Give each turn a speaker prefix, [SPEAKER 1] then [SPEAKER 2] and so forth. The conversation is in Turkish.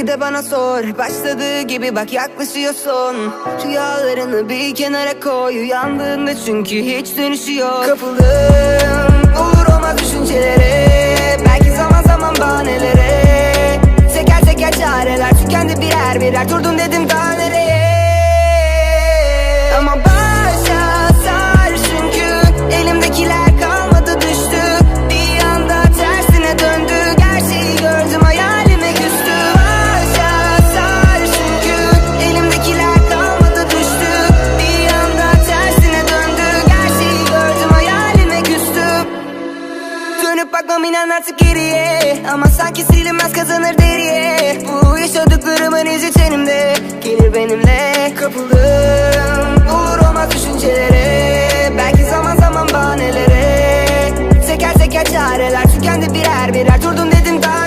[SPEAKER 1] Soruyu da bana sor. Başladığı gibi bak yaklaşıyorsun. Rüyalarını bir kenara koy. Uyandığında çünkü hiç dönüşü yok. Kapıldım Bakmam inan geriye. Ama sanki silinmez kazanır deriye. Bu yaşadıklarımın izi tenimde. Gelir benimle kapıldım Olur olmaz düşüncelere. Belki zaman zaman bahanelere. Teker teker çareler tükendi birer birer. Durdum dedim daha